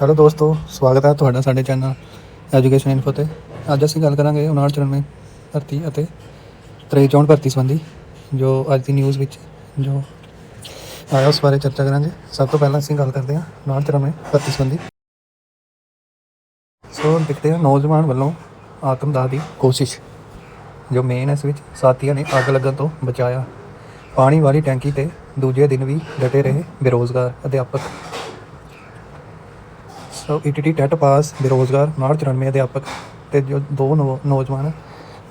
Hello ਦੋਸਤੋ, ਸਵਾਗਤ ਹੈ ਤੁਹਾਡਾ ਸਾਡੇ ਚੈਨਲ ਐਜੂਕੇਸ਼ਨ ਇਨਫੋ ਤੇ। ਅੱਜ ਅਸੀਂ ਗੱਲ ਕਰਾਂਗੇ 5994 ਭਰਤੀ ਅਤੇ 6364 ਭਰਤੀ ਸੰਬੰਧੀ, ਜੋ ਅੱਜ ਦੀ ਨਿਊਜ਼ ਵਿੱਚ, ਜੋ ਆਇਆ ਉਸ ਬਾਰੇ ਚਰਚਾ ਕਰਾਂਗੇ। ਸਭ ਤੋਂ ਪਹਿਲਾਂ ਅਸੀਂ ਗੱਲ ਕਰਦੇ ਹਾਂ 5994 ਭਰਤੀ ਸੰਬੰਧੀ। ਸੋ, ਦੇਖਦੇ ਹਾਂ ਨੌਜਵਾਨ ਵੱਲੋਂ ਆਤਮਦਾਹ ਦੀ ਕੋਸ਼ਿਸ਼, ਜੋ ਮੇਨ ਇਸ ਵਿੱਚ। ਸਾਥੀਆਂ ਨੇ ਅੱਗ ਲੱਗਣ ਤੋਂ ਬਚਾਇਆ। ਪਾਣੀ ਵਾਲੀ ਟੈਂਕੀ ਤੇ ਦੂਜੇ ਦਿਨ ਵੀ ਡਟੇ ਰਹੇ ਬੇਰੋਜ਼ਗਾਰ, ਅਧਿਆਪਕ ਈਟੀਟੀ ਟੈਟ ਪਾਸ ਬੇਰੋਜ਼ਗਾਰ 994 ਅਧਿਆਪਕ ਤੇ ਜੋ ਦੋ ਨੌ- ਨੌਜਵਾਨ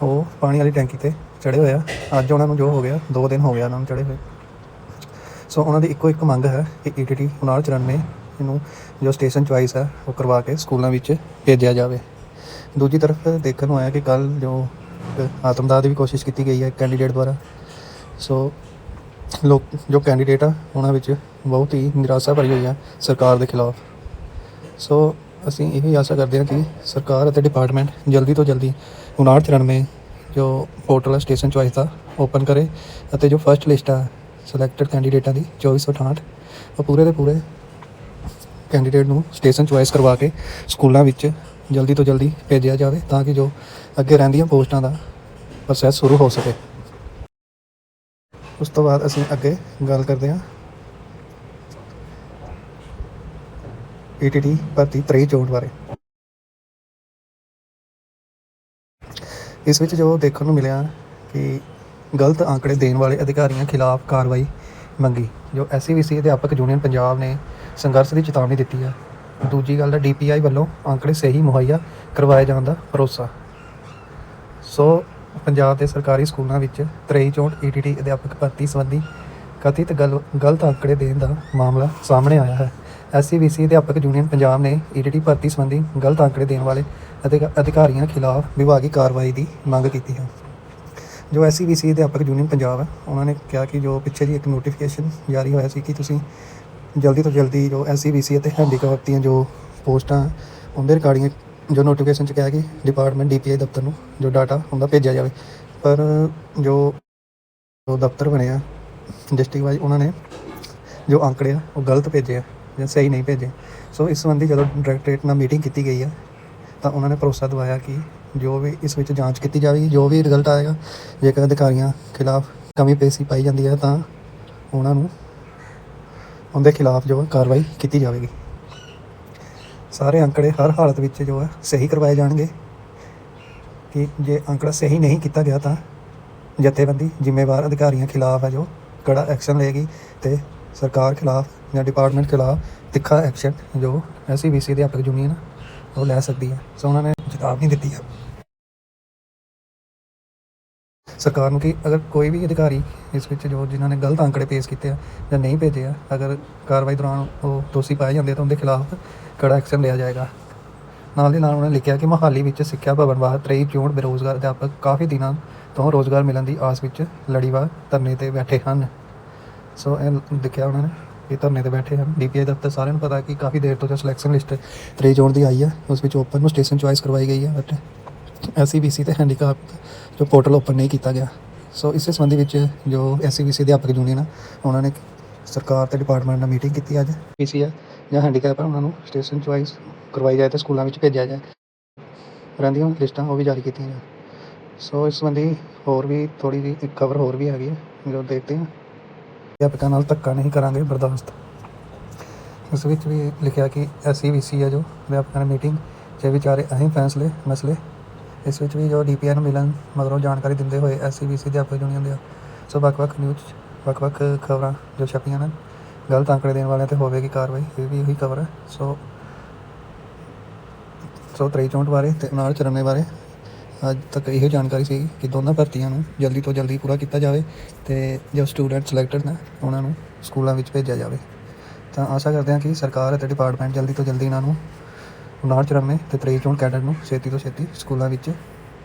ਉਹ ਪਾਣੀ ਵਾਲੀ ਟੈਂਕੀ ਤੇ ਚੜੇ ਹੋਏ ਆ। ਅੱਜ ਉਹਨਾਂ ਨੂੰ ਜੋ ਹੋ ਗਿਆ 2 ਦਿਨ ਹੋ ਗਿਆ ਉਹਨਾਂ ਨੂੰ ਚੜੇ ਹੋਏ। ਸੋ ਉਹਨਾਂ ਦੀ ਇੱਕੋ ਇੱਕ ਮੰਗ ਹੈ ਕਿ ਈਟੀਟੀ 994 ਇਹਨੂੰ ਜੋ ਸਟੇਸ਼ਨ ਚੁਆਇਸ ਹੈ, ਉਹ ਕਰਵਾ ਕੇ ਸਕੂਲਾਂ ਵਿੱਚ ਭੇਜਿਆ ਜਾਵੇ। ਦੂਜੀ ਤਰਫ ਦੇਖਣ ਨੂੰ ਆਇਆ ਕਿ ਕੱਲ ਜੋ ਇੱਕ ਆਤਮਦਾਹ ਦੀ ਵੀ ਕੋਸ਼ਿਸ਼ ਕੀਤੀ ਗਈ ਹੈ ਕੈਂਡੀਡੇਟ ਦੁਆਰਾ। ਸੋ ਲੋਕ, ਜੋ ਕੈਂਡੀਡੇਟ ਆ, ਉਹਨਾਂ ਵਿੱਚ ਬਹੁਤ ਹੀ ਨਿਰਾਸ਼ਾ ਭਰੀ ਹੋਈ ਹੈ ਸਰਕਾਰ ਦੇ ਖਿਲਾਫ। ਸੋ ਅਸੀਂ ਇਹ ਹੀ ਆਸ਼ਾ ਕਰਦੇ ਹਾਂ ਕਿ ਸਰਕਾਰ ਅਤੇ ਡਿਪਾਰਟਮੈਂਟ ਜਲਦੀ ਤੋਂ ਜਲਦੀ 5994 ਜੋ ਪੋਰਟਲ ਹੈ ਸਟੇਸ਼ਨ ਚੁਆਇਸ ਦਾ ਓਪਨ ਕਰੇ ਅਤੇ ਜੋ ਫਰਸਟ ਲਿਸਟ ਆ ਸਿਲੈਕਟਡ ਕੈਂਡੀਡੇਟਾਂ ਦੀ 2468 ਉਹ ਪੂਰੇ ਦੇ ਪੂਰੇ ਕੈਂਡੀਡੇਟ ਨੂੰ ਸਟੇਸ਼ਨ ਚੁਆਇਸ ਕਰਵਾ ਕੇ ਸਕੂਲਾਂ ਵਿੱਚ ਜਲਦੀ ਤੋਂ ਜਲਦੀ ਭੇਜਿਆ ਜਾਵੇ ਤਾਂ ਕਿ ਜੋ ਅੱਗੇ ਰਹਿੰਦੀਆਂ ਪੋਸਟਾਂ ਦਾ ਪ੍ਰੋਸੈਸ ਸ਼ੁਰੂ ਹੋ ਸਕੇ। ਉਸ ਤੋਂ ਬਾਅਦ ਅਸੀਂ ਅੱਗੇ ਗੱਲ ਕਰਦੇ ਹਾਂ ਈਟੀਟੀ ਭਰਤੀ 23 ਚੋਣ ਬਾਰੇ। ਇਸ ਵਿੱਚ ਜੋ ਦੇਖਣ ਨੂੰ ਮਿਲਿਆ ਕਿ ਗਲਤ ਅੰਕੜੇ ਦੇਣ ਵਾਲੇ ਅਧਿਕਾਰੀਆਂ ਖਿਲਾਫ ਕਾਰਵਾਈ ਮੰਗੀ, ਜੋ ਐਸਸੀਵੀਸੀ ਅਧਿਆਪਕ ਯੂਨੀਅਨ ਪੰਜਾਬ ਨੇ ਸੰਘਰਸ਼ ਦੀ ਚੇਤਾਵਨੀ ਦਿੱਤੀ ਹੈ ਦੂਜੀ ਗੱਲ ਹੈ ਡੀਪੀਆਈ ਵੱਲੋਂ ਅੰਕੜੇ ਸਹੀ ਮੁਹੱਈਆ ਕਰਵਾਏ ਜਾਣ ਦਾ ਭਰੋਸਾ। ਸੋ, ਪੰਜਾਬ ਦੇ ਸਰਕਾਰੀ ਸਕੂਲਾਂ ਵਿੱਚ 23 ਚੋਣ ਈਟੀਟੀ ਅਧਿਆਪਕ ਭਰਤੀ ਸੰਬੰਧੀ ਕਥਿਤ ਗਲ, ਗਲਤ ਅੰਕੜੇ ਦੇਣ ਦਾ ਮਾਮਲਾ ਸਾਹਮਣੇ ਆਇਆ ਹੈ। ਐਸਸੀਬੀਸੀ ਅਧਿਆਪਕ ਯੂਨੀਅਨ ਪੰਜਾਬ ਨੇ ਈਟੀਟੀ ਭਰਤੀ ਸੰਬੰਧੀ ਗਲਤ ਅੰਕੜੇ ਦੇਣ ਵਾਲੇ ਅਧਿਕਾ- ਅਧਿਕਾਰੀਆਂ ਖਿਲਾਫ ਵਿਭਾਗੀ ਕਾਰਵਾਈ ਦੀ ਮੰਗ ਕੀਤੀ ਹੈ। ਜੋ ਐਸਸੀਬੀਸੀ ਅਧਿਆਪਕ ਯੂਨੀਅਨ ਪੰਜਾਬ ਹੈ, ਉਹਨਾਂ ਨੇ ਕਿਹਾ ਕਿ ਜੋ ਪਿੱਛੇ ਜੀ ਇੱਕ ਨੋਟੀਫਿਕੇਸ਼ਨ ਜਾਰੀ ਹੋਇਆ ਸੀ ਕਿ ਤੁਸੀਂ ਜਲਦੀ ਤੋਂ ਜਲਦੀ ਜੋ ਐਸਸੀਬੀਸੀ ਅਤੇ ਹੈਂਡੀਕੈਪ ਦੀਆਂ ਜੋ ਪੋਸਟਾਂ, ਉਹਦੇ ਰਿਕਾਰਡਿੰਗ ਜੋ ਨੋਟੀਫਿਕੇਸ਼ਨ ਚ ਕਿਹਾ ਕਿ ਡਿਪਾਰਟਮੈਂਟ ਡੀਪੀਆਈ ਦਫ਼ਤਰ ਨੂੰ ਜੋ ਡਾਟਾ ਹੁੰਦਾ ਭੇਜਿਆ ਜਾਵੇ। ਪਰ ਜੋ ਜੋ ਦਫ਼ਤਰ ਬਣਿਆ ਡਿਸਟ੍ਰਿਕਟ ਵਾਈਜ਼ ਉਹਨਾਂ ਨੇ ਜੋ ਅੰਕੜੇ ਆ, ਉਹ ਗਲਤ ਭੇਜੇ ਆ। ਜਾਂ ਸਹੀ ਨਹੀਂ ਭੇਜੇ। ਸੋ ਇਸ ਸੰਬੰਧੀ ਜਦੋਂ ਡਾਇਰੈਕਟਰੇਟ ਨਾਲ ਮੀਟਿੰਗ ਕੀਤੀ ਗਈ ਹੈ ਤਾਂ ਉਹਨਾਂ ਨੇ ਭਰੋਸਾ ਦਵਾਇਆ ਕਿ ਜੋ ਵੀ ਇਸ ਵਿੱਚ ਜਾਂਚ ਕੀਤੀ ਜਾਵੇਗੀ, ਜੋ ਵੀ ਰਿਜ਼ਲਟ ਆਏਗਾ, ਜੇਕਰ ਅਧਿਕਾਰੀਆਂ ਖਿਲਾਫ ਕਮੀ ਪੇਸ਼ੀ ਪਾਈ ਜਾਂਦੀ ਹੈ ਤਾਂ ਉਹਨਾਂ ਨੂੰ ਉਹਦੇ ਖਿਲਾਫ ਜੋ ਕਾਰਵਾਈ ਕੀਤੀ ਜਾਵੇਗੀ। ਸਾਰੇ ਅੰਕੜੇ ਹਰ ਹਾਲਤ ਵਿੱਚ ਜੋ ਹੈ ਸਹੀ ਕਰਵਾਏ ਜਾਣਗੇ। ਕਿ ਜੇ ਅੰਕੜਾ ਸਹੀ ਨਹੀਂ ਕੀਤਾ ਗਿਆ, ਤਾਂ ਜਥੇਬੰਦੀ, ਜ਼ਿੰਮੇਵਾਰ ਅਧਿਕਾਰੀਆਂ ਖਿਲਾਫ ਹੈ ਜੋ, ਕੜਾ ਐਕਸ਼ਨ ਲਏਗੀ ਤੇ ਸਰਕਾਰ ਖਿਲਾਫ ਜਾਂ ਡਿਪਾਰਟਮੈਂਟ ਖਿਲਾਫ ਤਿੱਖਾ ਐਕਸ਼ਨ ਜੋ ਐਸਸੀਬੀਸੀ ਦੇ ਅਧਿਆਪਕ ਯੂਨੀਅਨ ਉਹ ਲੈ ਸਕਦੀ ਹੈ। ਸੋ ਉਹਨਾਂ ਨੇ ਚੇਤਾਵਨੀ ਦਿੱਤੀ ਹੈ ਸਰਕਾਰ ਨੂੰ ਕਿ ਅਗਰ ਕੋਈ ਵੀ ਅਧਿਕਾਰੀ ਇਸ ਵਿੱਚ ਜੋ ਜਿਨ੍ਹਾਂ ਨੇ ਗਲਤ ਅੰਕੜੇ ਪੇਸ਼ ਕੀਤੇ ਆ ਜਾਂ ਨਹੀਂ ਭੇਜੇ ਆ, ਅਗਰ ਕਾਰਵਾਈ ਦੌਰਾਨ ਉਹ ਦੋਸ਼ੀ ਪਾਏ ਜਾਂਦੇ ਤਾਂ ਉਹਦੇ ਖਿਲਾਫ ਕੜਾ ਐਕਸ਼ਨ ਲਿਆ ਜਾਏਗਾ। ਨਾਲ ਦੀ ਨਾਲ ਉਹਨਾਂ ਨੇ ਲਿਖਿਆ ਕਿ ਮਹਾਲੀ ਵਿੱਚ ਸਿੱਖਿਆ ਭਵਨ ਬਾਹਰ 23 ਚੋਣ ਬੇਰੋਜ਼ਗਾਰ ਅਧਿਆਪਕ ਕਾਫੀ ਦਿਨਾਂ ਤੋਂ ਰੋਜ਼ਗਾਰ ਮਿਲਣ ਦੀ ਆਸ ਵਿੱਚ ਲੜੀਵਾਰ ਧਰਨੇ ਤੇ ਬੈਠੇ ਹਨ। ਸੋ ਇਹ ਲਿਖਿਆ ਉਹਨਾਂ ਨੇ। ਇਹ ਧਰਨੇ ਤੇ ਬੈਠੇ ਹਨ। ਡੀਪੀਆਈ ਦਫ਼ਤਰ ਸਾਰਿਆਂ ਨੂੰ ਪਤਾ ਕਿ ਕਾਫੀ ਦੇਰ ਤੋਂ ਜੋ ਸਿਲੈਕਸ਼ਨ ਲਿਸਟ 23 ਜ਼ੋਨ ਦੀ ਆਈ ਹੈ, ਉਸ ਵਿੱਚ ਓਪਨ ਨੂੰ ਸਟੇਸ਼ਨ ਚੁਆਇਸ ਕਰਵਾਈ ਗਈ ਹੈ ਬਟ ਐਸਸੀਬੀਸੀ ਤੇ ਹੈਂਡੀਕੈਪ ਜੋ ਪੋਰਟਲ ਓਪਨ ਨਹੀਂ ਕੀਤਾ ਗਿਆ। ਸੋ ਇਸੇ ਸੰਬੰਧੀ ਵਿੱਚ ਜੋ ਐਸਸੀਬੀਸੀ ਅਧਿਆਪਕ ਯੂਨੀਅਨ ਆ, ਉਹਨਾਂ ਨੇ ਸਰਕਾਰ ਤੇ ਡਿਪਾਰਟਮੈਂਟ ਨਾਲ ਮੀਟਿੰਗ ਕੀਤੀ ਅੱਜ। ਪੀਸੀ ਆ, ਜਾਂ ਹੈਂਡੀਕੈਪ ਆ, ਉਹਨਾਂ ਨੂੰ ਸਟੇਸ਼ਨ ਚੁਆਇਸ ਕਰਵਾਈ ਜਾਏ ਤੇ ਸਕੂਲਾਂ ਵਿੱਚ ਭੇਜਿਆ ਜਾਏ। ਰਹਿੰਦੀਆਂ ਲਿਸਟਾਂ ਉਹ ਵੀ ਜਾਰੀ ਕੀਤੀਆਂ ਜਾਣ। ਸੋ ਇਸ ਸੰਬੰਧੀ ਹੋਰ ਵੀ ਥੋੜੀ ਜਿਹੀ ਇੱਕ ਖਬਰ ਹੋਰ ਵੀ ਹੈਗੀ ਹੈ, ਜੋ ਦੇਖਦੇ ਹਾਂ। ਅਧਿਆਪਕਾਂ ਨਾਲ ਧੱਕਾ ਨਹੀਂ ਕਰਾਂਗੇ, ਬਰਦਾਸ਼ਤ। ਇਸ ਵਿੱਚ ਵੀ ਲਿਖਿਆ ਕਿ ਐਸਸੀਬੀਸੀ ਹੈ ਜੋ ਅਧਿਆਪਕਾਂ ਨੇ ਮੀਟਿੰਗ 'ਚ ਵਿਚਾਰੇ ਅਹਿਮ ਫੈਸਲੇ, ਮਸਲੇ, ਇਸ ਵਿੱਚ ਵੀ ਜੋ ਡੀਪੀਆਈ ਨੂੰ ਮਿਲਣ ਮਗਰੋਂ ਜਾਣਕਾਰੀ ਦਿੰਦੇ ਹੋਏ ਐਸਸੀਬੀਸੀ ਅਧਿਆਪਕ ਯੂਨੀਅਨ ਦੇ ਸੋ ਵੱਖ-ਵੱਖ ਨਿਊਜ਼, ਵੱਖ-ਵੱਖ ਖਬਰਾਂ ਜੋ ਛਪੀਆਂ ਨੇ ਗਲਤ ਅੰਕੜੇ ਦੇਣ ਵਾਲਿਆਂ ਤੇ ਹੋਵੇਗੀ ਕਾਰਵਾਈ, ਇਹ ਵੀ ਉਹੀ ਖਬਰ ਹੈ। ਸੋ ਸੋ 23 ਚੌਂਹਠ ਬਾਰੇ ਤੇ ਨਾਲ ਚਰਨੇ ਬਾਰੇ ਅੱਜ ਤੱਕ ਇਹੋ ਜਾਣਕਾਰੀ ਸੀ ਕਿ ਦੋਨਾਂ ਭਰਤੀਆਂ ਨੂੰ ਜਲਦੀ ਤੋਂ ਜਲਦੀ ਪੂਰਾ ਕੀਤਾ ਜਾਵੇ ਤੇ ਜੋ ਸਟੂਡੈਂਟ ਸਿਲੈਕਟਡ ਨੇ, ਉਹਨਾਂ ਨੂੰ ਸਕੂਲਾਂ ਵਿੱਚ ਭੇਜਿਆ ਜਾਵੇ। ਤਾਂ ਆਸ਼ਾ ਕਰਦੇ ਹਾਂ ਕਿ ਸਰਕਾਰ ਅਤੇ ਡਿਪਾਰਟਮੈਂਟ ਜਲਦੀ ਤੋਂ ਜਲਦੀ ਇਹਨਾਂ ਨੂੰ 5994 ਤੇ 23 ਜੂਨ ਕੈਡਰ ਨੂੰ ਛੇਤੀ ਤੋਂ ਛੇਤੀ ਸਕੂਲਾਂ ਵਿੱਚ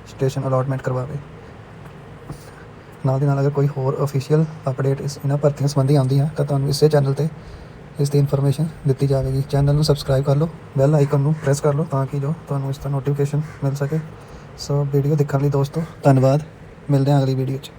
ਸਟੇਸ਼ਨ ਅਲਾਟਮੈਂਟ ਕਰਵਾਵੇ। ਨਾਲ ਦੀ ਨਾਲ ਅਗਰ ਕੋਈ ਹੋਰ ਅਫੀਸ਼ੀਅਲ ਅਪਡੇਟ ਇਸ ਇਹਨਾਂ ਭਰਤੀਆਂ ਸੰਬੰਧੀ ਆਉਂਦੀ ਹੈ, ਤਾਂ ਤੁਹਾਨੂੰ ਇਸੇ ਚੈਨਲ ਤੇ ਇਸ ਦੀ ਇਨਫੋਰਮੇਸ਼ਨ ਦਿੱਤੀ ਜਾਵੇਗੀ। ਚੈਨਲ ਨੂੰ ਸਬਸਕ੍ਰਾਈਬ ਕਰ ਲਓ ਬੈਲ ਆਈਕਨ ਨੂੰ ਪ੍ਰੈਸ ਕਰ ਲਓ ਤਾਂ ਕਿ ਜੋ ਤੁਹਾਨੂੰ ਇਸ ਦਾ ਨੋਟੀਫਿਕੇਸ਼ਨ ਮਿਲ ਸਕੇ। ਸੋ ਵੀਡੀਓ ਦੇਖਣ ਲਈ ਦੋਸਤੋ ਧੰਨਵਾਦ। ਮਿਲਦੇ ਹਾਂ ਅਗਲੀ ਵੀਡੀਓ 'ਚ।